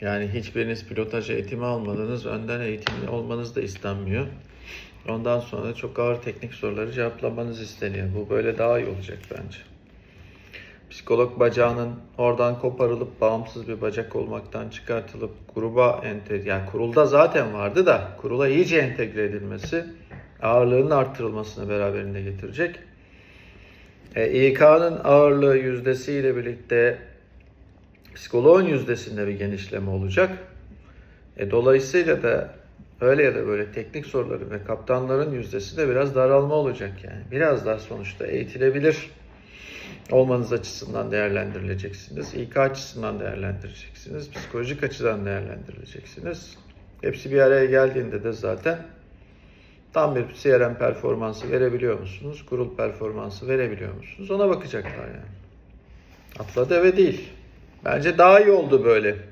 Yani hiçbiriniz pilotaj eğitimi almadınız, önden eğitimli olmanız da istenmiyor. Ondan sonra çok ağır teknik soruları cevaplamanız isteniyor. Bu böyle daha iyi olacak bence. Psikolog bacağının oradan koparılıp bağımsız bir bacak olmaktan çıkartılıp gruba entegre, yani kurulda zaten vardı da kurula iyice entegre edilmesi ağırlığının arttırılmasını beraberinde getirecek. E, İK'nın ağırlığı yüzdesiyle birlikte psikoloğun yüzdesinde bir genişleme olacak. E, dolayısıyla da öyle ya da böyle teknik soruları ve kaptanların yüzdesi de biraz daralma olacak yani. Biraz daha sonuçta eğitilebilir olmanız açısından değerlendirileceksiniz. İK açısından değerlendireceksiniz. Psikolojik açıdan değerlendirileceksiniz. Hepsi bir araya geldiğinde de zaten tam bir CRM performansı verebiliyor musunuz? Kurul performansı verebiliyor musunuz? Ona bakacaklar yani. Atla deve değil. Bence daha iyi oldu böyle.